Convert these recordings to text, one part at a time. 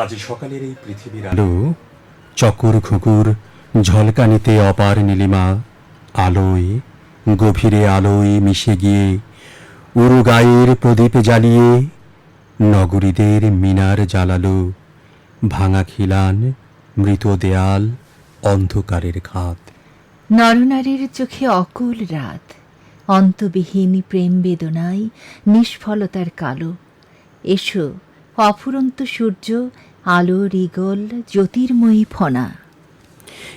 আজ সকালের এই পৃথিবীর আলো চকর ঘুঘুর ঝলকানিতে অপার নীলিমা আলোয় গভীরে আলোয় মিশে গিয়ে উরু গায়ের প্রদীপ জ্বালিয়ে নগরীদের মিনার জ্বালালো ভাঙা খিলান মৃত দেয়াল অন্ধকারের খাত। নরনারীর চোখে অকুল রাত। অন্তবিহীন প্রেম বেদনায় নিষ্ফলতার কালো। এসো অফুরন্ত সূর্য আলো ইগল জ্যোতির্ময়ী ফনা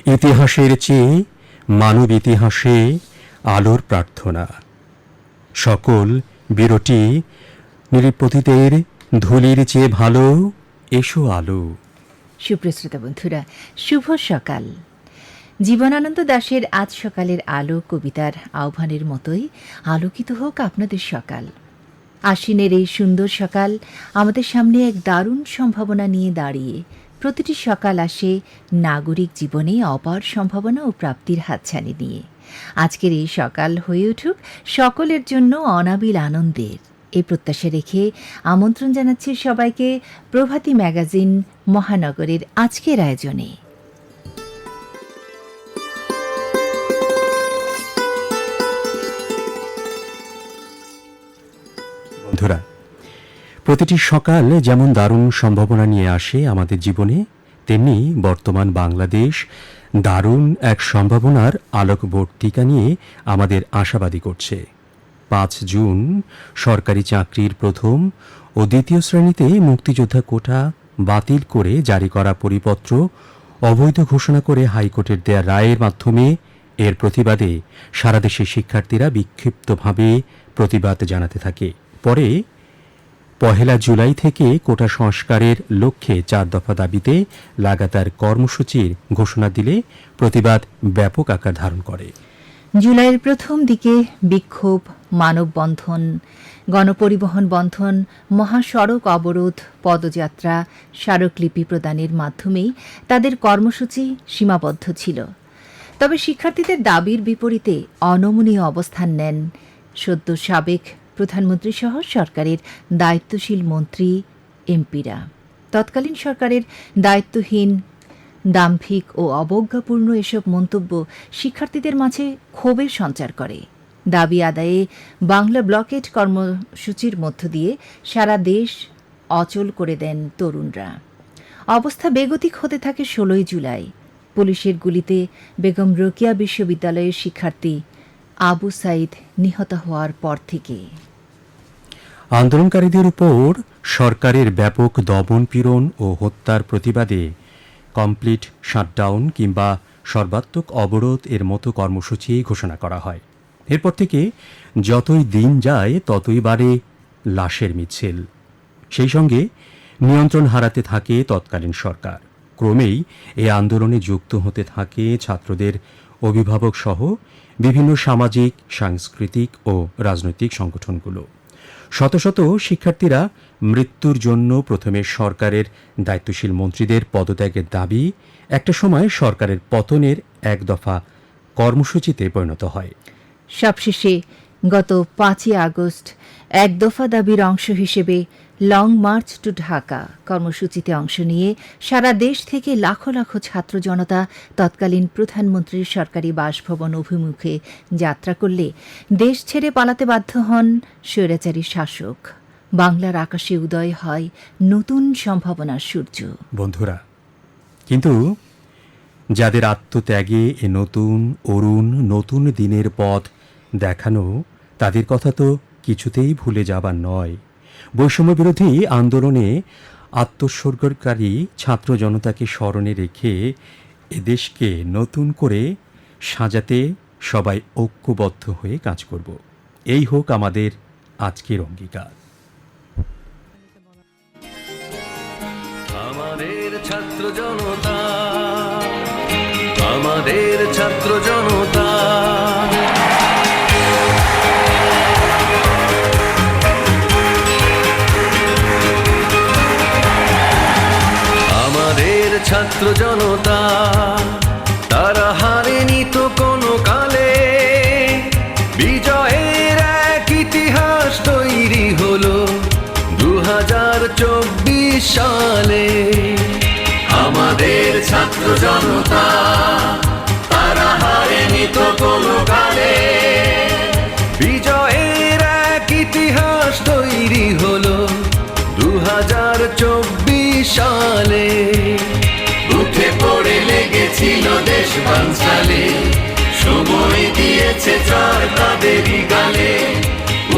ইতিহাসের চেয়ে মানব ইতিহাসে আলোর প্রার্থনা। সকল বিরটি নিরীপতিদের ধুলির চেয়ে ভালো, এসো আলো। সুপ্রশ্রোতা বন্ধুরা, শুভ সকাল। জীবনানন্দ দাশের আজ সকালের আলো কবিতার আহ্বানের মতোই আলোকিত হোক আপনাদের সকাল। আশ্বিনের এই সুন্দর সকাল আমাদের সামনে এক দারুণ সম্ভাবনা নিয়ে দাঁড়িয়ে। প্রতিটি সকাল আসে নাগরিক জীবনে অপার সম্ভাবনা ও প্রাপ্তির হাতছানি নিয়ে। আজকের এই সকাল হয়ে উঠুক সকলের জন্য অনাবিল আনন্দের। এই প্রত্যাশা রেখে আমন্ত্রণ জানাচ্ছি সবাইকে প্রভাতী ম্যাগাজিন মহানগরের আজকের আয়োজনে। প্রতিটি সকাল যেমন দারুণ সম্ভাবনা নিয়ে আসে আমাদের জীবনে, তেমনি বর্তমান বাংলাদেশ দারুণ এক সম্ভাবনার আলোকবর্তিকা নিয়ে আমাদের আশাবাদী করছে। পাঁচ জুন, সরকারি চাকরির প্রথম ও দ্বিতীয় শ্রেণীতে মুক্তিযোদ্ধা কোটা বাতিল করে জারি করা পরিপত্র অবৈধ ঘোষণা করে হাইকোর্টের দেয়া রায়ের মাধ্যমে এর প্রতিবাদে সারা দেশের শিক্ষার্থীরা বিক্ষিপ্তভাবে প্রতিবাদ জানাতে থাকে। পরে পহেলা জুলাই থেকে কোটা সংস্কারের লক্ষ্যে চার দফা দাবিতে লাগাতার কর্মসূচির ঘোষণা দিলে প্রতিবাদ ব্যাপক আকার ধারণ করে। জুলাইয়ের প্রথম দিকে বিক্ষোভ, মানববন্ধন, গণপরিবহন বন্ধন, মহাসড়ক অবরোধ, পদযাত্রা, স্মারকলিপি প্রদানের মাধ্যমেই তাদের কর্মসূচি সীমাবদ্ধ ছিল। তবে শিক্ষার্থীদের দাবির বিপরীতে অনমনীয় অবস্থান নেন সদ্য সাবেক প্রধানমন্ত্রী সহ সরকারের দায়িত্বশীল মন্ত্রী, এমপিরা। তৎকালীন সরকারের দায়িত্বহীন, দাম্ভিক ও অবজ্ঞাপূর্ণ এসব মন্তব্য শিক্ষার্থীদের মাঝে ক্ষোভের সঞ্চার করে। দাবি আদায়ে বাংলা ব্লকেট কর্মসূচির মধ্য দিয়ে সারা দেশ অচল করে দেন তরুণরা। অবস্থা বেগতিক হতে থাকে ষোলোই জুলাই। পুলিশের গুলিতে বেগম রোকিয়া বিশ্ববিদ্যালয়ের শিক্ষার্থী আবু সাইদ নিহত হওয়ার পর থেকে। আন্দোলনকারীদের উপর সরকারের ব্যাপক দমনপীড়ন ও হত্যার প্রতিবাদে কমপ্লিট শাটডাউন কিংবা সর্বাত্মক অবরোধ এর মতো কর্মসূচি ঘোষণা করা হয়। এরপর থেকে যতই দিন যায়, ততই বাড়ে লাশের মিছিল। সেই সঙ্গে নিয়ন্ত্রণ হারাতে থাকে তৎকালীন সরকার। ক্রমেই এই আন্দোলনে যুক্ত হতে থাকে ছাত্রদের অভিভাবক সহ বিভিন্ন সামাজিক, সাংস্কৃতিক ও রাজনৈতিক সংগঠনগুলো। শত শত শিক্ষার্থীরা মৃত্যুর জন্য প্রথমে সরকারের দায়িত্বশীল মন্ত্রীদের পদত্যাগের দাবি একটা সময় সরকারের পতনের এক দফা কর্মসূচিতে পরিণত হয়। সবশেষে গত পাঁচই আগস্ট এক দফা দাবির অংশ হিসেবে লং মার্চ টু ঢাকা। কর্মসূচিতে অংশ নিয়ে সারা দেশ থেকে লাখো লাখো ছাত্র জনতা তৎকালীন প্রধানমন্ত্রীর সরকারি বাসভবন অভিমুখে যাত্রা করলে দেশ ছেড়ে পালাতে বাধ্য হন স্বৈরাচারী শাসক। বাংলার আকাশে উদয় হয় নতুন সম্ভাবনার সূর্য। বন্ধুরা, কিন্তু যাদের আত্মত্যাগে এ নতুন, অরুণ, নতুন দিনের পথ দেখানো, তাদের কথা তো কিছুতেই ভুলে যাবার নয়। বৈষম্য বিরোধী আন্দোলনে আত্মোৎসর্গকারী ছাত্র জনতাকে স্মরণে রেখে এদেশকে নতুন করে সাজাতে সবাই ঐক্যবদ্ধ হয়ে কাজ করব। এই হোক আমাদের আজকের অঙ্গীকার। আমাদের ছাত্র জনতা, আমাদের ছাত্র জনতা। ছাত্র জনতা। দিয়েছে জয় তাদেরই গালে।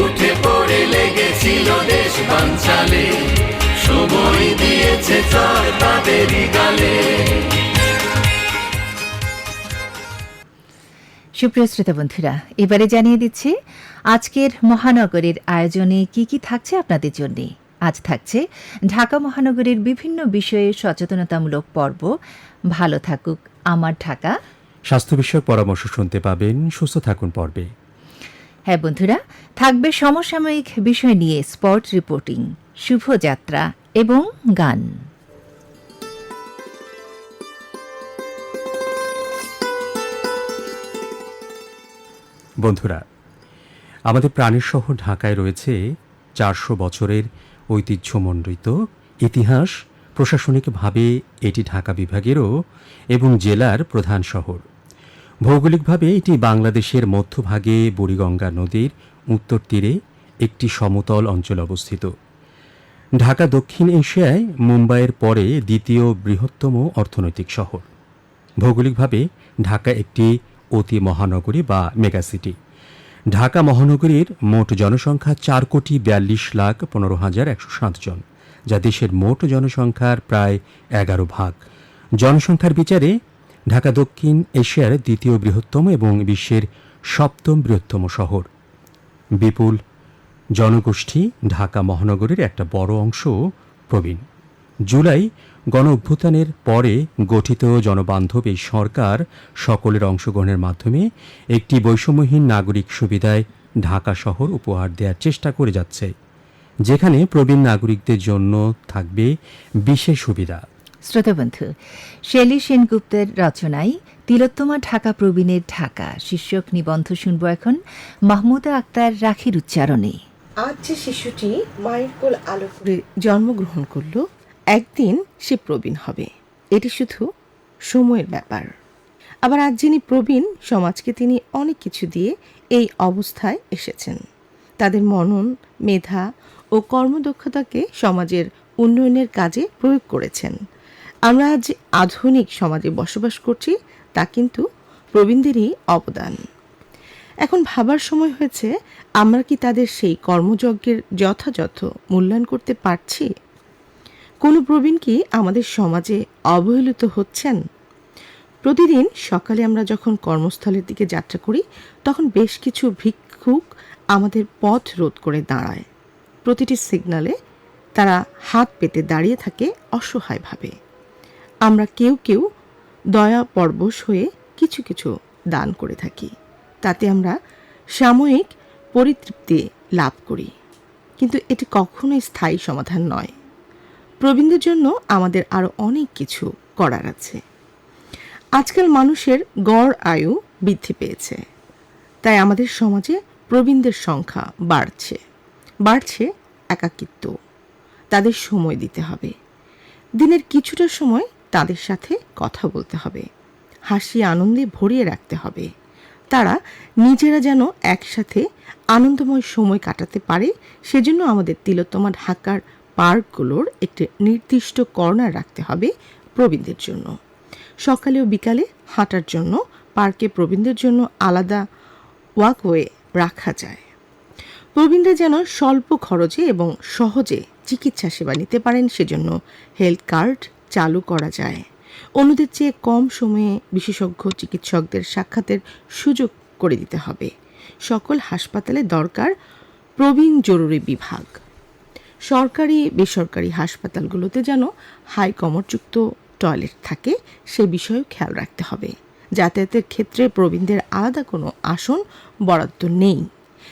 উঠে পড়ে লেগেছিল দেশ বাঞ্চালে সময় দিয়েছে জয় তাদেরই গালে। সুপ্রিয় শ্রোতা বন্ধুরা, এবারে জানিয়ে দিচ্ছি, আজকের মহানগরের আয়োজনে কি কি থাকছে আপনাদের জন্য? আজ থাকছে ঢাকা মহানগরের বিভিন্ন বিষয়ে সচেতনতামূলক পর্ব। ভালো থাকুক, আমার ঢাকা। স্বাস্থ্য বিষয়ক পরামর্শ শুনতে পাবেন। সুস্থ থাকুন পর্বে। হ্যাঁ বন্ধুরা থাকবে সমসাময়িক বিষয় নিয়ে স্পট রিপোর্টিং। শুভযাত্রা এবং গান। বন্ধুরা আমাদের প্রাণের শহর ঢাকায় রয়েছে চারশো বছরের ঐতিহ্যমণ্ডিত ইতিহাস। প্রশাসনিকভাবে এটি ঢাকা বিভাগেরও এবং জেলার প্রধান শহর। ভৌগোলিকভাবে এটি বাংলাদেশের মধ্যভাগে বুড়িগঙ্গা নদীর উত্তর তীরে একটি সমতল অঞ্চলে অবস্থিত। ঢাকা দক্ষিণ এশিয়ায় মুম্বাইয়ের পরে দ্বিতীয় বৃহত্তম অর্থনৈতিক শহর। ভৌগোলিকভাবে ঢাকা একটি অতি মহানগরী বা মেগাসিটি। ঢাকা মহানগরীর মোট জনসংখ্যা চার কোটি বিয়াল্লিশ লাখ পনেরো হাজার একশো জন, যা দেশের মোট জনসংখ্যার প্রায় এগারো ভাগ। জনসংখ্যার বিচারে ঢাকা দক্ষিণ এশিয়ার দ্বিতীয় বৃহত্তম এবং বিশ্বের সপ্তম বৃহত্তম শহর। বিপুল জনগোষ্ঠী ঢাকা মহানগরীর একটা বড় অংশ প্রবীণ। জুলাই গণ অভ্যুত্থানের পরে গঠিত জনবান্ধব এই সরকার সকলের অংশগ্রহণের মাধ্যমে একটি বৈষম্যহীন নাগরিক সুবিধায় ঢাকা শহর উপহার দেওয়ার চেষ্টা করে যাচ্ছে, যেখানে প্রবীণ নাগরিকদের জন্য থাকবে বিশেষ সুবিধা। শ্রোতাবন্ধু, শেলি সেনগুপ্তের রচনায় তিলোত্তমা ঢাকা প্রবীণের ঢাকা। শীর্ষক নিবন্ধ শুনব এখন মাহমুদা আক্তার রাখির উচ্চারণে। আজ যে শিশুটি মায়ের কোল আলো করে জন্মগ্রহণ করল, একদিন সে প্রবীণ হবে। এটি শুধু সময়ের ব্যাপার। আবার আজ যিনি প্রবীণ, সমাজকে তিনি অনেক কিছু দিয়ে এই অবস্থায় এসেছেন। তাদের মনন, মেধা ও কর্মদক্ষতাকে সমাজের উন্নয়নের কাজে প্রয়োগ করেছেন। আমরা আজ আধুনিক সমাজে বসবাস করছি, তা কিন্তু প্রবীণদেরই অবদান। এখন ভাবার সময় হয়েছে, আমরা কি তাদের সেই কর্মযজ্ঞের যথাযথ মূল্যায়ন করতে পারছি? কোনো প্রবীণ কি আমাদের সমাজে অবহেলিত হচ্ছেন? প্রতিদিন সকালে আমরা যখন কর্মস্থলের দিকে যাত্রা করি, তখন বেশ কিছু ভিক্ষুক আমাদের পথ রোধ করে দাঁড়ায়। প্রতিটি সিগনালে তারা হাত পেতে দাঁড়িয়ে থাকে অসহায়ভাবে। আমরা কেউ কেউ দয়া পরবশ হয়ে কিছু কিছু দান করে থাকি। তাতে আমরা সাময়িক পরিতৃপ্তি লাভ করি। কিন্তু এটি কখনোই স্থায়ী সমাধান নয়। প্রবীণদের জন্য আমাদের আরও অনেক কিছু করার আছে। আজকাল মানুষের গড় আয়ু বৃদ্ধি পেয়েছে। তাই আমাদের সমাজে প্রবীণদের সংখ্যা বাড়ছে। বাড়ছে একাকিত্ব। তাদের সময় দিতে হবে। দিনের কিছুটা সময় তাদের সাথে কথা বলতে হবে। হাসি আনন্দে ভরিয়ে রাখতে হবে। তারা নিজেরা যেন একসাথে আনন্দময় সময় কাটাতে পারে, সেজন্য আমাদের তিলোত্তমা ঢাকার পার্কগুলোর একটি নির্দিষ্ট কর্নার রাখতে হবে প্রবীণদের জন্য। সকালে ও বিকালে হাঁটার জন্য পার্কে প্রবীণদের জন্য আলাদা ওয়াকওয়ে রাখা যায়। প্রবীণরা যেন স্বল্প খরচে এবং সহজে চিকিৎসা সেবা নিতে পারেন, সেজন্য হেলথ কার্ড চালু করা যায়। অন্যদের চেয়ে কম সময়ে বিশেষজ্ঞ চিকিৎসকদের সাক্ষাতের সুযোগ করে দিতে হবে। সকল হাসপাতালে দরকার প্রবীণ জরুরি বিভাগ। সরকারি, বেসরকারি হাসপাতালগুলোতে যেন হাই কমরযুক্ত টয়লেট থাকে, সে বিষয়েও খেয়াল রাখতে হবে। যাতায়াতের ক্ষেত্রে প্রবীণদের আলাদা কোনো আসন বরাদ্দ নেই।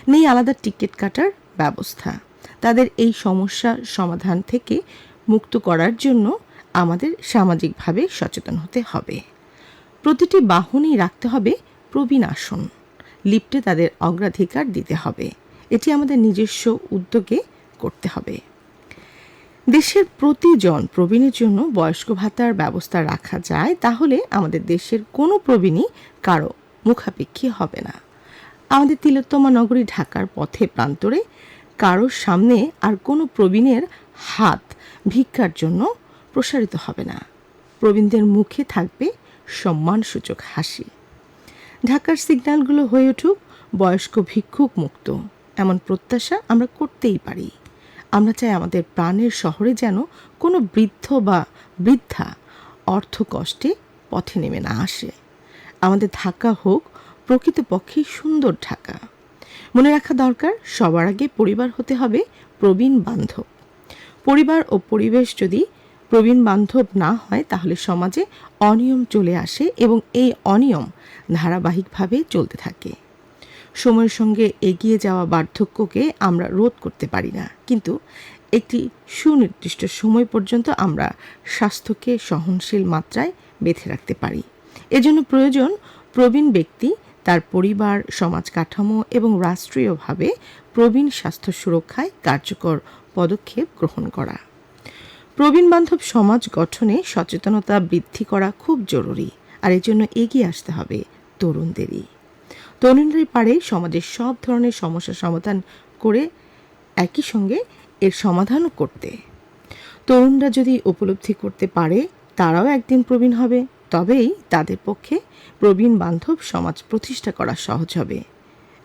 নেই আলাদা টিকিট কাটার ব্যবস্থা। তাদের এই সমস্যা সমাধান থেকে মুক্ত করার জন্য আমাদের সামাজিকভাবে সচেতন হতে হবে। প্রতিটি বাহনই রাখতে হবে প্রবীণ আসন। লিফটে তাদের অগ্রাধিকার দিতে হবে। এটি আমাদের নিজস্ব উদ্যোগে করতে হবে। দেশের প্রতিজন প্রবীণের জন্য বয়স্ক ভাতার ব্যবস্থা রাখা যায়, তাহলে আমাদের দেশের কোনো প্রবীণই কারও মুখাপেক্ষী হবে না। আমাদের তিলোত্তমা নগরী ঢাকার পথে প্রান্তরে কারোর সামনে আর কোনো প্রবীণের হাত ভিক্ষার জন্য প্রসারিত হবে না। প্রবীণদের মুখে থাকবে সম্মানসূচক হাসি। ঢাকার সিগন্যালগুলো হয়ে উঠুক, বয়স্ক ভিক্ষুক মুক্ত। এমন প্রত্যাশা আমরা করতেই পারি। আমরা চাই আমাদের প্রাণের শহরে যেন কোনো বৃদ্ধ বা বৃদ্ধা অর্থ কষ্টে পথে নেমে না আসে। আমাদের ঢাকা হোক, প্রকৃতপক্ষে সুন্দর ঢাকা। মনে রাখা দরকার, সবার আগে পরিবার হতে হবে প্রবীণ বান্ধব। পরিবার ও পরিবেশ যদি প্রবীণ বান্ধব না হয়, তাহলে সমাজে অনিয়ম চলে আসে এবং এই অনিয়ম ধারাবাহিকভাবে চলতে থাকে। সময়ের সঙ্গে এগিয়ে যাওয়া বার্ধক্যকে আমরা রোধ করতে পারি না। কিন্তু একটি সুনির্দিষ্ট সময় পর্যন্ত আমরা স্বাস্থ্যকে সহনশীল মাত্রায় বেঁধে রাখতে পারি। এজন্য প্রয়োজন প্রবীণ ব্যক্তি, তার পরিবার, সমাজ কাঠামো এবং রাষ্ট্রীয়ভাবে প্রবীণ স্বাস্থ্য সুরক্ষায় কার্যকর পদক্ষেপ গ্রহণ করা। প্রবীণ বান্ধব সমাজ গঠনে সচেতনতা বৃদ্ধি করা খুব জরুরি, আর এর জন্য এগিয়ে আসতে হবে তরুণদেরই। তরুণরাই পারে সমাজের সব ধরনের সমস্যা সমাধান করে একই সঙ্গে এর সমাধানও করতে। তরুণরা যদি উপলব্ধি করতে পারে, তারাও একদিন প্রবীণ হবে। তবেই তাদের পক্ষে প্রবীণ বান্ধব সমাজ প্রতিষ্ঠা করা সহজ হবে।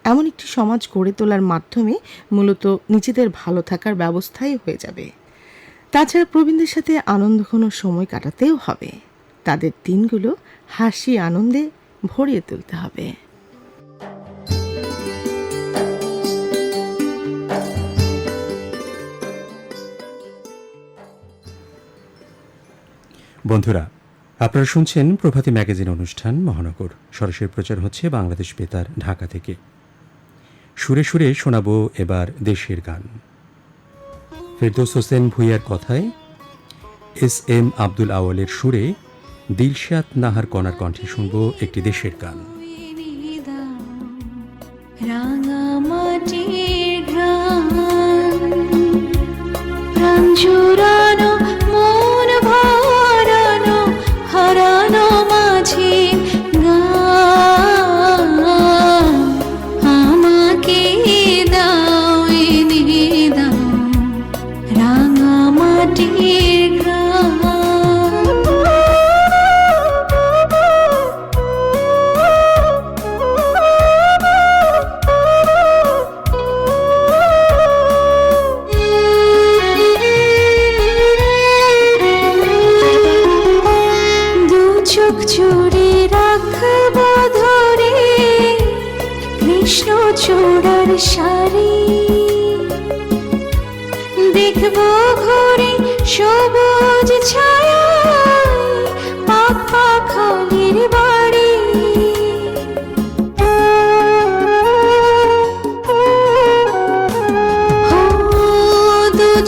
এমন একটি সমাজ গড়ে তোলার মাধ্যমে মূলত নিজেদের ভালো থাকার ব্যবস্থাই হয়ে যাবে। তাছাড়া প্রবীণদের সাথে আনন্দঘন সময় কাটাতেও হবে। তাদের দিনগুলো হাসি, আনন্দে ভরিয়ে তুলতে হবে। বন্ধুরা, আপনারা শুনছেন প্রভাতী ম্যাগাজিন অনুষ্ঠান মহানগর। সরাসরি প্রচার হচ্ছে বাংলাদেশ বেতার, ঢাকা থেকে। সুরে সুরে শোনাবো এবার দেশের গান। ফেরদৌস হোসেন ভুইয়ার কথায় এস এম আব্দুল আওয়ালের সুরে দিলশাদ নাহার কণার কণ্ঠে শুনব একটি দেশের গান। রাঙামাটির ঘ্রাণ, প্রাণ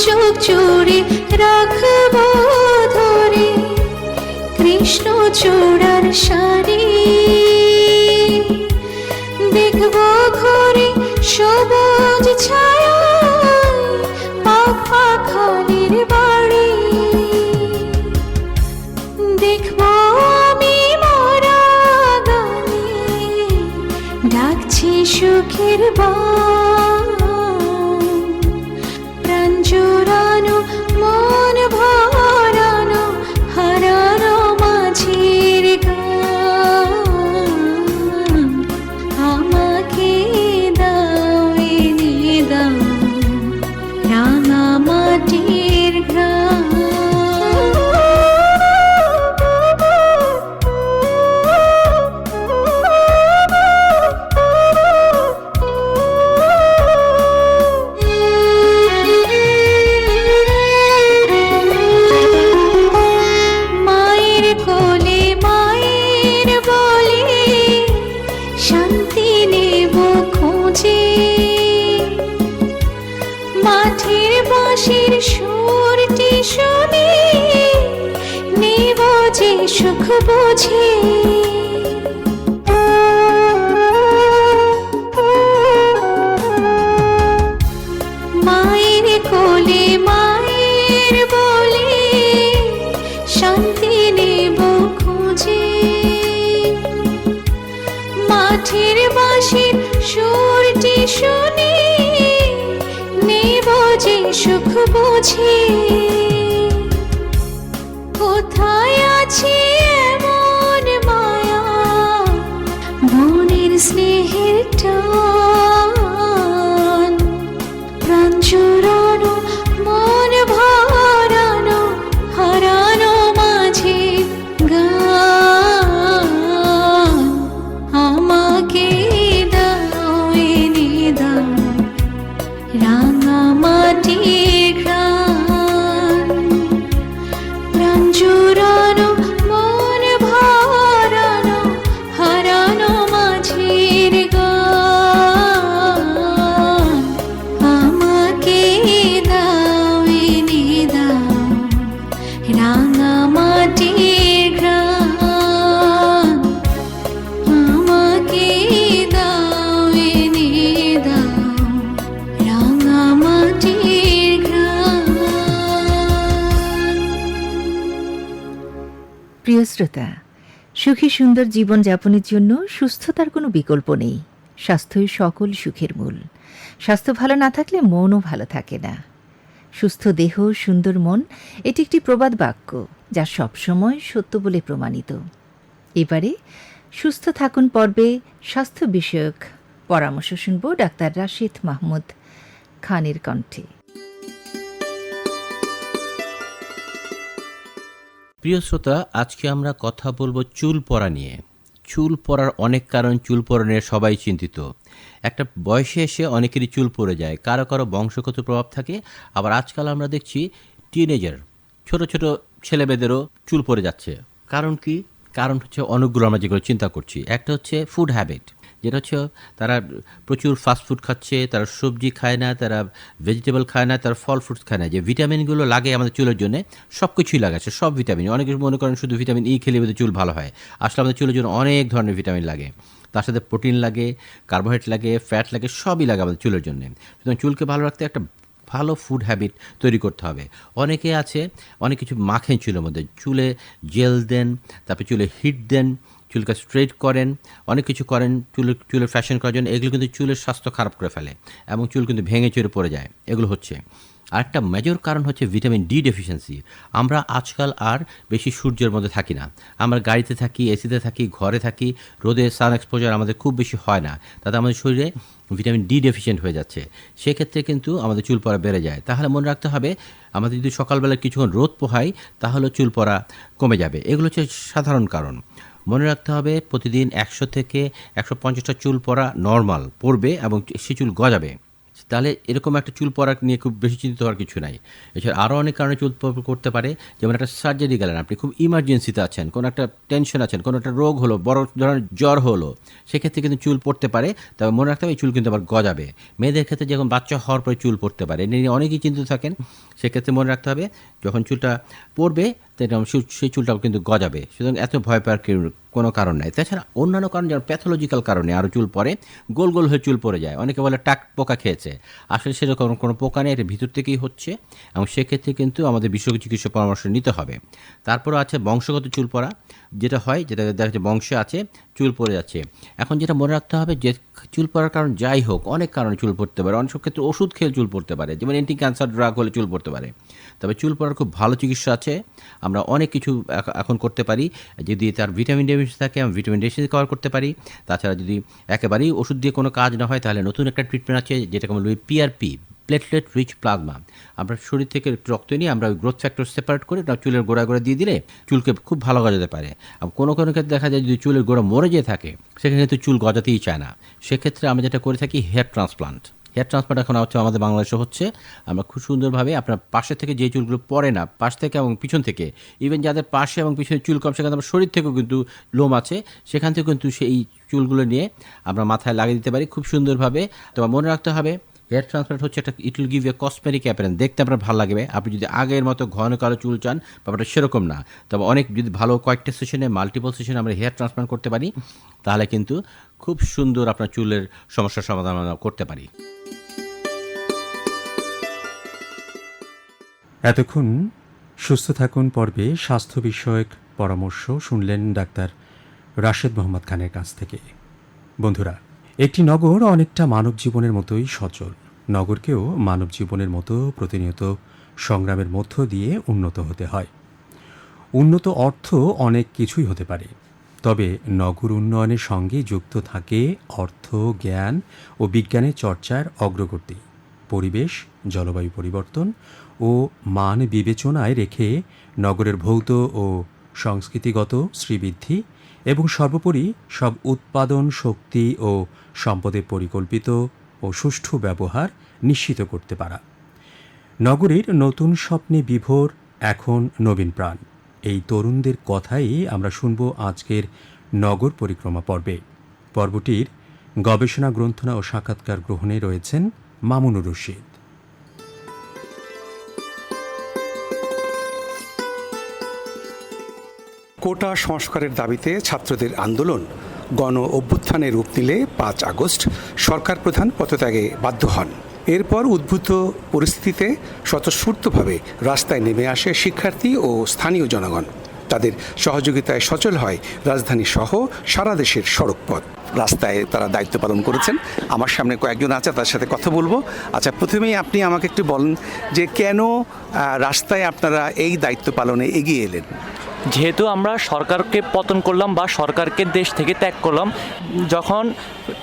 চোখ জুড়ে রাখব ধরে কৃষ্ণ চূড়ার শাড়ি দেখব ঘরে সবুজ প্রিয় শ্রোতা সুখী সুন্দর জীবনযাপনের জন্য সুস্থতার কোনো বিকল্প নেই। স্বাস্থ্যই সকল সুখের মূল। স্বাস্থ্য ভালো না থাকলে মনও ভালো থাকে না। সুস্থ দেহ, সুন্দর মন, এটি একটি প্রবাদ বাক্য, যা সবসময় সত্য বলে প্রমাণিত। এবারে সুস্থ থাকুন পর্বে স্বাস্থ্য বিষয়ক পরামর্শ শুনব ডাক্তার রাশিদ মাহমুদ খানের কণ্ঠে। প্রিয় শ্রোতা, আজকে আমরা কথা বলব চুল পড়া নিয়ে। চুল পড়ার অনেক কারণ চুল পড়া নিয়ে সবাই চিন্তিত। একটা বয়সে এসে অনেকেরই চুল পড়ে যায়, কারও কারও বংশগত প্রভাব থাকে। আবার আজকাল আমরা দেখছি টিনেজার ছোট ছোট ছেলেমেয়েদেরও চুল পড়ে যাচ্ছে। কারণ কি? কারণ হচ্ছে অনেকগুলো আমরা যেগুলো চিন্তা করছি। একটা হচ্ছে ফুড হ্যাবিট যেটা হচ্ছে তারা প্রচুর ফাস্ট ফুড খাচ্ছে, তারা সবজি খায় না, তারা ভেজিটেবল খায় না, তারা ফল ফ্রুটস খায় না। যে ভিটামিনগুলো লাগে আমাদের চুলের জন্য সব কিছুই লাগাচ্ছে সব ভিটামিন অনেকে মনে করেন শুধু ভিটামিন ই খেলে বোধহয় চুল ভালো হয়। আসলে আমাদের চুলের জন্য অনেক ধরনের ভিটামিন লাগে। তার সাথে প্রোটিন লাগে কার্বোহাইড্রেট লাগে ফ্যাট লাগে, সবই লাগে আমাদের চুলের জন্য। সুতরাং চুলকে ভালো রাখতে একটা ভালো ফুড হ্যাবিট তৈরি করতে হবে। অনেকে আছে, অনেক কিছু মাখেন চুলের মধ্যে। চুলে জেল দেন, তারপরে চুলে হিট দেন চুলকে স্ট্রেট করেন, অনেক কিছু করেন চুলের চুলের ফ্যাশন করার জন্য, এগুলো কিন্তু চুলের স্বাস্থ্য খারাপ করে ফেলে এবং চুল কিন্তু ভেঙে চুরে পড়ে যায়। এগুলো হচ্ছে। আরেকটা মেজর কারণ হচ্ছে ভিটামিন ডি ডেফিসিয়েন্সি আমরা আজকাল আর বেশি সূর্যের মধ্যে থাকি না। আমরা গাড়িতে থাকি, এসিতে থাকি, ঘরে থাকি, রোদে সান এক্সপোজার আমাদের খুব বেশি হয় না। তাতে আমাদের শরীরে ভিটামিন ডি ডেফিসিয়েন্ট হয়ে যাচ্ছে। সেক্ষেত্রে কিন্তু আমাদের চুল পড়া বেড়ে যায়। তাহলে মনে রাখতে হবে, আমাদের যদি সকালবেলা কিছুক্ষণ রোদ পোহাই, তাহলে চুল পড়া কমে যাবে। এগুলো হচ্ছে সাধারণ কারণ। মনে রাখতে হবে প্রতিদিন একশো থেকে একশো পঞ্চাশটা চুল পরা নর্মাল পড়বে এবং সে চুল গজাবে। তাহলে এরকম একটা চুল পড়া নিয়ে খুব বেশি চিন্তিত হওয়ার কিছু নাই। এছাড়া আরও অনেক কারণে চুল করতে পারে, যেমন একটা সার্জারি গেলেন আপনি, খুব ইমার্জেন্সিতে আছেন, কোনো একটা টেনশন আছেন, কোনো একটা রোগ হলো, বড় ধরনের জ্বর হলো, সেক্ষেত্রে কিন্তু চুল পড়তে পারে, তবে মনে রাখতে হবে এই চুল কিন্তু আবার গজাবে। মেয়েদের ক্ষেত্রে যখন বাচ্চা হওয়ার পরে চুল পড়তে পারে নিয়ে অনেকেই চিন্তিত থাকেন, সেক্ষেত্রে মনে রাখতে হবে যখন চুলটা পড়বে সে- সেই চুলটাও কিন্তু গজাবে। সুতরাং এত ভয় পাওয়ার কোনো কারণ নাই। তাছাড়া অন্যান্য কারণ যেমন প্যাথোলজিক্যাল কারণে আরও চুল পড়ে, গোল গোল হয়ে চুল পড়ে যায়। অনেকে বলে টাক পোকা খেয়েছে। আসলে সেরকম কোনো পোকা নেই, এটা ভিতর থেকেই হচ্ছে এবং সেক্ষেত্রে কিন্তু আমাদের বিশ্ব চিকিৎসা পরামর্শ নিতে হবে। তারপরও আছে বংশগত চুল পড়া, যেটা হয়, যেটা দেখা যাচ্ছে বংশে আছে, চুল পড়ে যাচ্ছে। এখন যেটা মনে রাখতে হবে যে চুল পড়ার কারণ যাই হোক, অনেক কারণে চুল পড়তে পারে। অনেক ক্ষেত্রে ওষুধ খেয়ে চুল পড়তে পারে। যেমন অ্যান্টি ক্যান্সার ড্রাগ হলে চুল পড়তে পারে। তবে চুল পড়ার খুব ভালো চিকিৎসা আছে। আমরা অনেক কিছু এখন করতে পারি। যদি তার ভিটামিন ডেফিসি থাকে, আমি ভিটামিন ডেফিসি কভার করতে পারি। তাছাড়া যদি একেবারেই ওষুধ দিয়ে কোনো কাজ না হয়, তাহলে নতুন একটা ট্রিটমেন্ট আছে যেটাকে বলব পিআরপি প্লেটলেট রিচ প্লাজমা আমরা শরীর থেকে রক্ত নিয়ে আমরা ওই গ্রোথ ফ্যাক্টর সেপারেট করে চুলের গোড়া গোড়া দিয়ে দিলে চুলকে খুব ভালো গজাতে পারে। আর কোনো কোনো ক্ষেত্রে দেখা যায় যদি চুলের গোড়া মরে যেয়ে থাকে, সেখানে কিন্তু চুল গজাতেই চায় না। সেক্ষেত্রে আমরা যেটা করে থাকি হেয়ার ট্রান্সপ্লান্ট হেয়ার ট্রান্সপ্লান্ট এখন হচ্ছে আমাদের বাংলাদেশে হচ্ছে, আমরা খুব সুন্দরভাবে আপনার পাশে থেকে যে চুলগুলো পড়ে না, পাশ থেকে এবং পিছন থেকে ইভেন যাদের পাশে এবং পিছনে চুল কম, সেখানে আমার শরীর থেকেও কিন্তু লোম আছে, সেখান থেকে কিন্তু সেই চুলগুলো নিয়ে আমরা মাথায় লাগিয়ে দিতে পারি খুব সুন্দরভাবে। তোমার মনে রাখতে হবে হেয়ার ট্রান্সপ্লান্ট হচ্ছে একটা it will give a cosmetic appearance দেখতে আপনার ভালো লাগবে। আপনি যদি আগের মতো ঘন কালো চুল চান, ব্যাপারটা সেরকম না। তবে অনেক যদি ভালো কয়েকটা সেশনে মাল্টিপল সেশনে আমরা হেয়ার ট্রান্সপ্লান্ট করতে পারি, তাহলে কিন্তু খুব সুন্দর আপনার চুলের সমস্যার সমাধান করতে পারি। এতক্ষণ সুস্থ থাকুন পর্বে স্বাস্থ্য বিষয়ক পরামর্শ শুনলেন ডাক্তার রাশেদ মোহাম্মদ খানের কাছ থেকে। বন্ধুরা একটি নগর অনেকটা মানব জীবনের মতোই সচল। নগরকেও মানব জীবনের মতো প্রতিনিয়ত সংগ্রামের মধ্য দিয়ে উন্নত হতে হয়। উন্নত অর্থ অনেক কিছুই হতে পারে। তবে নগর উন্নয়নের সঙ্গে যুক্ত থাকে অর্থ, জ্ঞান ও বিজ্ঞানের চর্চার অগ্রগতি। পরিবেশ, জলবায়ু পরিবর্তন ও মান বিবেচনায় রেখে নগরের ভৌত ও সংস্কৃতিগত শ্রীবৃদ্ধি এবং সর্বোপরি সব উৎপাদন, শক্তি ও সম্পদের পরিকল্পিত ও সুষ্ঠু ব্যবহার নিশ্চিত করতে পারা। নগরীর নতুন স্বপ্নে বিভোর এখন নবীন প্রাণ। এই তরুণদের কথাই আমরা শুনব আজকের নগর পরিক্রমা পর্বে। পর্বটির গবেষণা, গ্রন্থনা ও সাক্ষাৎকার গ্রহণে রয়েছেন মামুনুর রশিদ। কোটা সংস্কারের দাবিতে ছাত্রদের আন্দোলন গণ অভ্যুত্থানে রূপ নিলে পাঁচ আগস্ট সরকার প্রধান পদত্যাগে বাধ্য হন। এরপর উদ্ভূত পরিস্থিতিতে স্বতঃস্ফূর্তভাবে রাস্তায় নেমে আসে শিক্ষার্থী ও স্থানীয় জনগণ। তাদের সহযোগিতায় সচল হয় রাজধানী সহ সারা দেশের সড়কপথ। রাস্তায় তারা দায়িত্ব পালন করেছেন। আমার সামনে কয়েকজন আছে, তার সাথে কথা বলব। আচ্ছা প্রথমেই আপনি আমাকে একটু বলেন যে কেন রাস্তায় আপনারা এই দায়িত্ব পালনে এগিয়ে এলেন? যেহেতু আমরা সরকারকে পতন করলাম বা সরকারকে দেশ থেকে ত্যাগ করলাম, যখন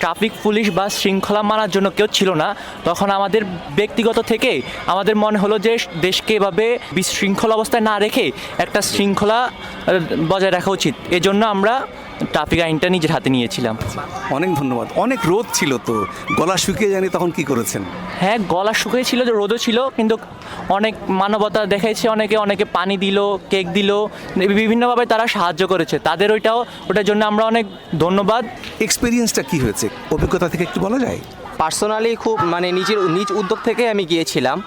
ট্রাফিক, পুলিশ বা শৃঙ্খলা মানার জন্য কেউ ছিল না, তখন আমাদের ব্যক্তিগত থেকে আমাদের মনে হলো যে দেশকে এভাবে বিশৃঙ্খলা অবস্থায় না রেখে একটা শৃঙ্খলা বজায় রাখা উচিত। এজন্য আমরা ট্রাফিক আইনটা নিজের হাতে নিয়েছিলাম। অনেক ধন্যবাদ। অনেক রোদ ছিল তো। গলা শুকিয়ে জানি তখন কি করেছেন? হ্যাঁ গলা শুকিয়ে ছিল যে রোদও ছিল কিন্তু অনেক মানবতা দেখাইছে অনেকে অনেকে পানি দিল কেক দিল বিভিন্নভাবে তারা সাহায্য করেছে। তাদের ওইটাও ওটার জন্য আমরা অনেক ধন্যবাদ। এক্সপিরিয়েন্সটা কি হয়েছে? অভিজ্ঞতা থেকে একটু বলা যায়? পার্সোনালি খুব মানে নিজের নিজ উদ্যোগ থেকে আমি গিয়েছিলাম।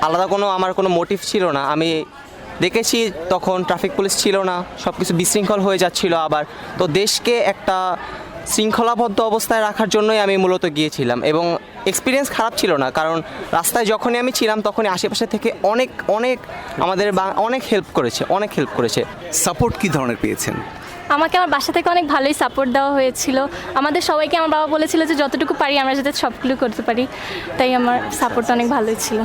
আলাদা কোনো আমার কোনো মোটিভ ছিল না। আমি দেখেছি তখন ট্রাফিক পুলিশ ছিল না সব কিছু বিশৃঙ্খল হয়ে যাচ্ছিল আবার। তো দেশকে একটা শৃঙ্খলাবদ্ধ অবস্থায় রাখার জন্যই আমি মূলত গিয়েছিলাম এবং এক্সপিরিয়েন্স খারাপ ছিল না কারণ রাস্তায় যখনই আমি ছিলাম তখনই আশেপাশে থেকে অনেক অনেক আমাদের বা- অনেক হেল্প করেছে অনেক হেল্প করেছে। সাপোর্ট কি ধরনের পেয়েছেন? আমাকে আমার বাসা থেকে অনেক ভালোই সাপোর্ট দেওয়া হয়েছিল। আমাদের সবাইকে আমার বাবা বলেছিল যে যতটুকু পারি আমরা যাতে সবগুলো করতে পারি। তাই আমার সাপোর্ট অনেক ভালোই ছিল।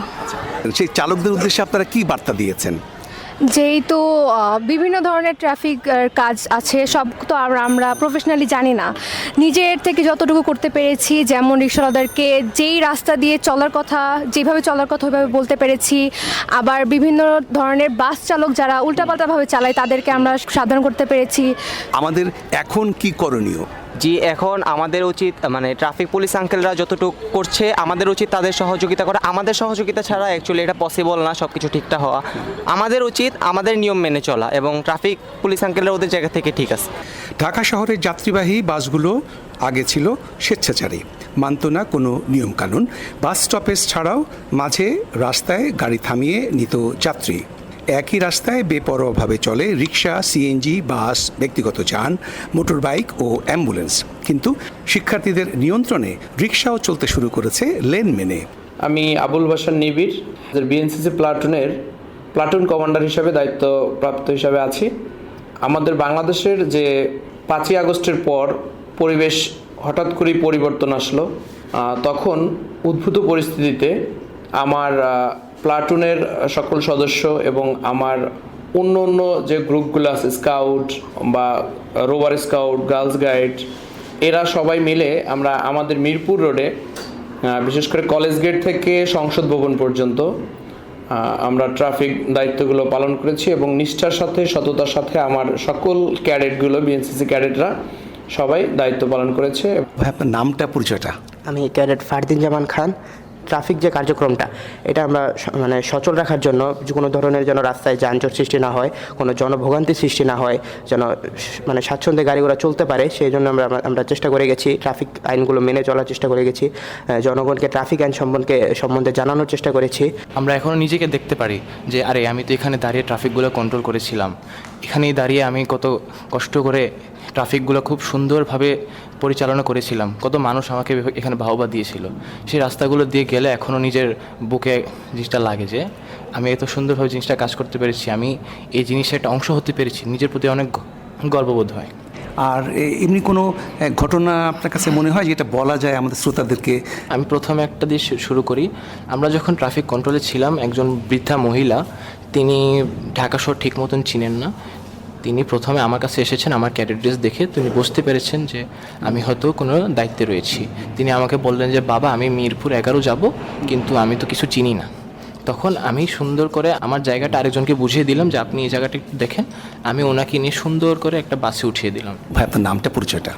সেই চালকদের উদ্দেশ্যে আপনারা কি বার্তা দিয়েছেন? যেহেতু বিভিন্ন ধরনের ট্রাফিক কাজ আছে, সব তো আর আমরা প্রফেশনালি জানি না। নিজের থেকে যতটুকু করতে পেরেছি, যেমন রিক্সাওয়ালাদেরকে যেই রাস্তা দিয়ে চলার কথা, যেভাবে চলার কথা ওইভাবে বলতে পেরেছি। আবার বিভিন্ন ধরনের বাস চালক যারা উল্টাপাল্টাভাবে চালায়, তাদেরকে আমরা সাবধান করতে পেরেছি। আমাদের এখন কি করণীয়? জি, এখন আমাদের উচিত মানে ট্রাফিক পুলিশ আঙ্কেলরা যতটুকু করছে, আমাদের উচিত তাদের সহযোগিতা করা। আমাদের সহযোগিতা ছাড়া অ্যাকচুয়ালি এটা পসিবল না সব কিছু ঠিকঠাক হওয়া। আমাদের উচিত আমাদের নিয়ম মেনে চলা এবং ট্রাফিক পুলিশ আঙ্কেলরা ওদের জায়গা থেকে ঠিক আছে। ঢাকা শহরের যাত্রীবাহী বাসগুলো আগে ছিল স্বেচ্ছাচারী, মানত না কোনো নিয়মকানুন। বাস স্টপেজ ছাড়াও মাঝে রাস্তায় গাড়ি থামিয়ে নিত যাত্রী। একই রাস্তায় বেপরোয়াভাবে চলে রিক্সা, সিএনজি, বাস, ব্যক্তিগত যান, মোটরবাইক ও অ্যাম্বুলেন্স। কিন্তু শিক্ষার্থীদের নিয়ন্ত্রণে রিক্সাও চলতে শুরু করেছে লেন মেনে। আমি আবুল বাসার নিবিড় বিএনসিসি প্লাটুনের, প্লাটুন কমান্ডার হিসাবে দায়িত্বপ্রাপ্ত হিসাবে আছি। আমাদের বাংলাদেশের যে পাঁচই আগস্টের পর পরিবেশ হঠাৎ করেই পরিবর্তন আসলো। তখন উদ্ভূত পরিস্থিতিতে আমার প্লাটুনের সকল সদস্য এবং আমার অন্য অন্য যে গ্রুপগুলো আছে স্কাউট বা রোভার স্কাউট গার্লস গাইড এরা সবাই মিলে আমরা আমাদের মিরপুর রোডে বিশেষ করে কলেজ গেট থেকে সংসদ ভবন পর্যন্ত আমরা ট্রাফিক দায়িত্বগুলো পালন করেছি এবং নিষ্ঠার সাথে সততার সাথে আমার সকল ক্যাডেটগুলো বিএনসিসি ক্যাডেটরা সবাই দায়িত্ব পালন করেছে। ভাই আপনার নামটা পরিচয়টা? আমি ক্যাডেট ফারদিন জামান খান ট্রাফিক যে কার্যক্রমটা, এটা আমরা মানে সচল রাখার জন্য কোনো ধরনের যেন রাস্তায় যানজট সৃষ্টি না হয়, কোনো জনভোগান্তি সৃষ্টি না হয়, যেন মানে স্বাচ্ছন্দ্যে গাড়িগুলো চলতে পারে, সেই জন্য আমরা আমরা চেষ্টা করে গেছি, ট্রাফিক আইনগুলো মেনে চলার চেষ্টা করে গেছি জনগণকে ট্রাফিক আইন সম্বন্ধে সম্বন্ধে জানানোর চেষ্টা করেছি। আমরা এখনও নিজেকে দেখতে পারি যে, আরে আমি তো এখানে দাঁড়িয়ে ট্রাফিকগুলো কন্ট্রোল করেছিলাম। এখানেই দাঁড়িয়ে আমি কত কষ্ট করে ট্রাফিকগুলো খুব সুন্দরভাবে পরিচালনা করেছিলাম। কত মানুষ আমাকে এখানে বাহবা দিয়েছিল। সেই রাস্তাগুলো দিয়ে গেলে এখনও নিজের বুকে জিনিসটা লাগে যে আমি এত সুন্দরভাবে জিনিসটা কাজ করতে পেরেছি আমি এই জিনিসের একটা অংশ হতে পেরেছি নিজের প্রতি অনেক গর্ববোধ হয়। আর এমনি কোনো ঘটনা আপনার কাছে মনে হয় যেটা বলা যায় আমাদের শ্রোতাদেরকে? আমি প্রথমে একটা দিয়ে শুরু করি। আমরা যখন ট্রাফিক কন্ট্রোলে ছিলাম একজন বৃদ্ধা মহিলা তিনি ঢাকা শহর ঠিক মতন চিনেন না। তিনি প্রথমে আমার কাছে এসেছেন আমার ক্যাডেট ড্রেস দেখে। তিনি বুঝতে পেরেছেন যে আমি হয়তো কোনো দায়িত্বে রয়েছি। তিনি আমাকে বললেন যে, বাবা, আমি মিরপুর এগারো যাব, কিন্তু আমি তো কিছু চিনি না। তখন আমি সুন্দর করে আমার জায়গাটা আরেকজনকে বুঝিয়ে দিলাম যে আপনি এই জায়গাটা একটু দেখেন। আমি ওনাকে নিয়ে সুন্দর করে একটা বাসে উঠিয়ে দিলাম। ভাই আপনার নামটা পরিচয়টা?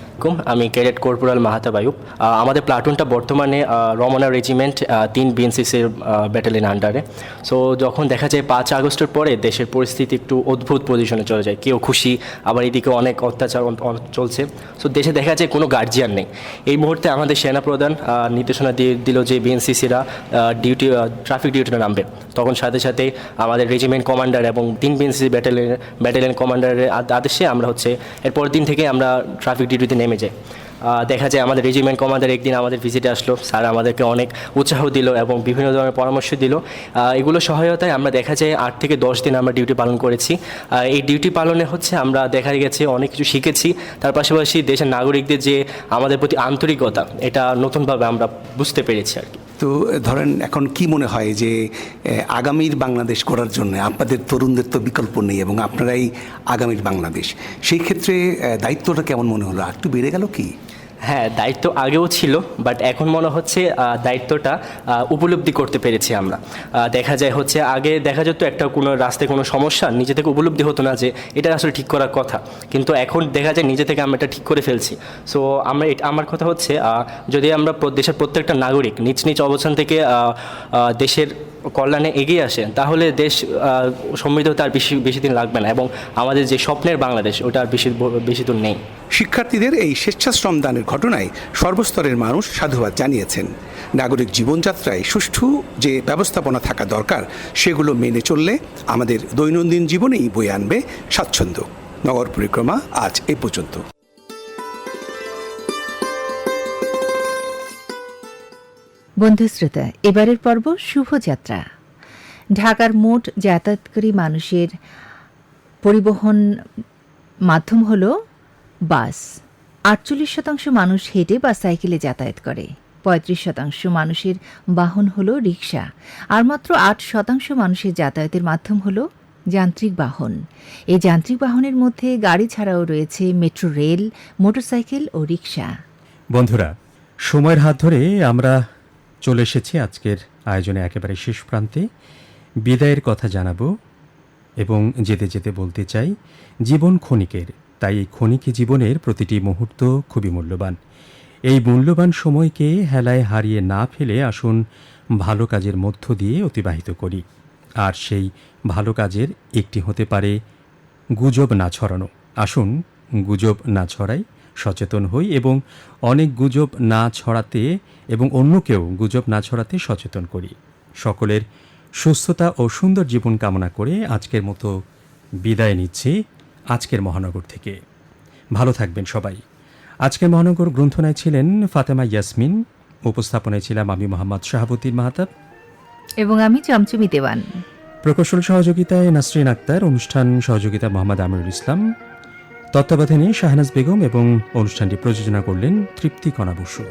আমি ক্যাডেট কর্পোরাল মাহাতা আহ, আমাদের প্লাটুনটা বর্তমানে রমনা রেজিমেন্ট তিন বিএনসিসির ব্যাটালিয়ন আন্ডারে সো যখন দেখা যায় পাঁচ আগস্টের পরে দেশের পরিস্থিতি একটু অদ্ভুত পজিশনে চলে যায়। কেউ খুশি আবার এদিকে অনেক অত্যাচার চলছে। সো দেশে দেখা যায় কোনো গার্জিয়ান নেই। এই মুহূর্তে আমাদের সেনাপ্রধান নির্দেশনা দিয়ে দিল যে বিএনসিসিরা ডিউটি ট্রাফিক ডিউটিতে নামবে তখন সাথে সাথে আমাদের রেজিমেন্ট কমান্ডার এবং তিন বিএনসিসি ব্যাটালিয়ন ব্যাটালিয়ন কমান্ডারের আদ- আদেশে আমরা হচ্ছে এরপর দিন থেকে আমরা ট্রাফিক ডিউটিতে নেমে যাই। দেখা যায় আমাদের রেজিমেন্ট কমান্ডার একদিন আমাদের ভিজিটে আসলো, স্যার আমাদেরকে অনেক উৎসাহ দিল এবং বিভিন্ন ধরনের পরামর্শ দিল। এগুলো সহায়তায় আমরা দেখা যায় আট থেকে দশ দিন আমরা ডিউটি পালন করেছি। এই ডিউটি পালনে হচ্ছে আমরা দেখা গেছে অনেক কিছু শিখেছি। তার পাশাপাশি দেশের নাগরিকদের যে আমাদের প্রতি আন্তরিকতা, এটা নতুনভাবে আমরা বুঝতে পেরেছি আর কি। তো, ধরেন, এখন কি মনে হয় যে আগামীর বাংলাদেশ করার জন্য আপনাদের তরুণদের তো বিকল্প নেই এবং আপনারাই আগামীর বাংলাদেশ, সেই ক্ষেত্রে দায়িত্বটা কেমন মনে হলো? একটু বেড়ে গেল কি? হ্যাঁ দায়িত্ব আগেও ছিল বাট এখন মনে হচ্ছে দায়িত্বটা উপলব্ধি করতে পেরেছি আমরা। দেখা যায় হচ্ছে, আগে দেখা যেত একটা কোনো রাস্তায় কোনো সমস্যা, নিজে থেকে উপলব্ধি হতো না যে, এটা আসলে ঠিক করার কথা। কিন্তু এখন দেখা যায়, নিজে থেকে আমরা এটা ঠিক করে ফেলছি। সো আমরা আমার কথা হচ্ছে যদি আমরা দেশের প্রত্যেকটা নাগরিক নিজ নিজ অবস্থান থেকে দেশের কল্যাণে এগিয়ে আসেন তাহলে দেশ সমৃদ্ধ তার বেশি বেশি দিন লাগবে না এবং আমাদের যে স্বপ্নের বাংলাদেশ, ওটা বেশি বেশি দূর নেই। শিক্ষার্থীদের এই স্বেচ্ছাশ্রম দানের ঘটনায় সর্বস্তরের মানুষ সাধুবাদ জানিয়েছেন। নাগরিক জীবনযাত্রায় সুষ্ঠু যে ব্যবস্থাপনা থাকা দরকার, সেগুলো মেনে চললে আমাদের দৈনন্দিন জীবনেই বয়ে আনবে স্বাচ্ছন্দ্য। নগর পরিক্রমা আজ এ পর্যন্ত। বন্ধু শ্রোতা, এবারের পর্ব শুভযাত্রা ঢাকার মোট যাতায়াতকারী মানুষের পরিবহন মাধ্যম হল বাস। আটচল্লিশ শতাংশ মানুষ হেঁটে বা সাইকেলে যাতায়াত করে। পঁয়ত্রিশ শতাংশ মানুষের বাহন হল রিক্সা আর মাত্র আট শতাংশ মানুষের যাতায়াতের মাধ্যম হল যান্ত্রিক বাহন। এই যান্ত্রিক বাহনের মধ্যে গাড়ি ছাড়াও রয়েছে মেট্রো রেল, মোটরসাইকেল ও রিক্সা বন্ধুরা, সময়ের হাত ধরে আমরা চলে এসেছি আজকের আয়োজনে একেবারে শেষ প্রান্তে। বিদায়ের কথা জানাব এবং যেতে যেতে বলতে চাই, জীবন ক্ষণিকের, তাই এই ক্ষণিকে জীবনের প্রতিটি মুহূর্ত খুবই মূল্যবান। এই মূল্যবান সময়কে হেলায় হারিয়ে না ফেলে আসুন ভালো কাজের মধ্য দিয়ে অতিবাহিত করি। আর সেই ভালো কাজের একটি হতে পারে গুজব না ছড়ানো। আসুন গুজব না ছড়াই সচেতন হই এবং অনেক গুজব না ছড়াতে এবং অন্যকেও গুজব না ছড়াতে সচেতন করি। সকলের সুস্থতা ও সুন্দর জীবন কামনা করে আজকের মতো বিদায় নিচ্ছি আজকের মহানগর থেকে। ভালো থাকবেন সবাই। আজকের মহানগর গ্রন্থনায় ছিলেন ফাতেমা ইয়াসমিন উপস্থাপনায় ছিলাম আমি মোহাম্মদ শাহাবুদ্দিন মাহাতাব। এবং আমি চমচমি দেওয়ান। প্রকৌশল সহযোগিতায় নাসরিন আক্তার অনুষ্ঠান সহযোগিতা মোহাম্মদ আমিরুল ইসলাম। তত্ত্বাবধানে শাহনাজ বেগম এবং অনুষ্ঠানটি প্রযোজনা করলেন তৃপ্তি কণা বসু।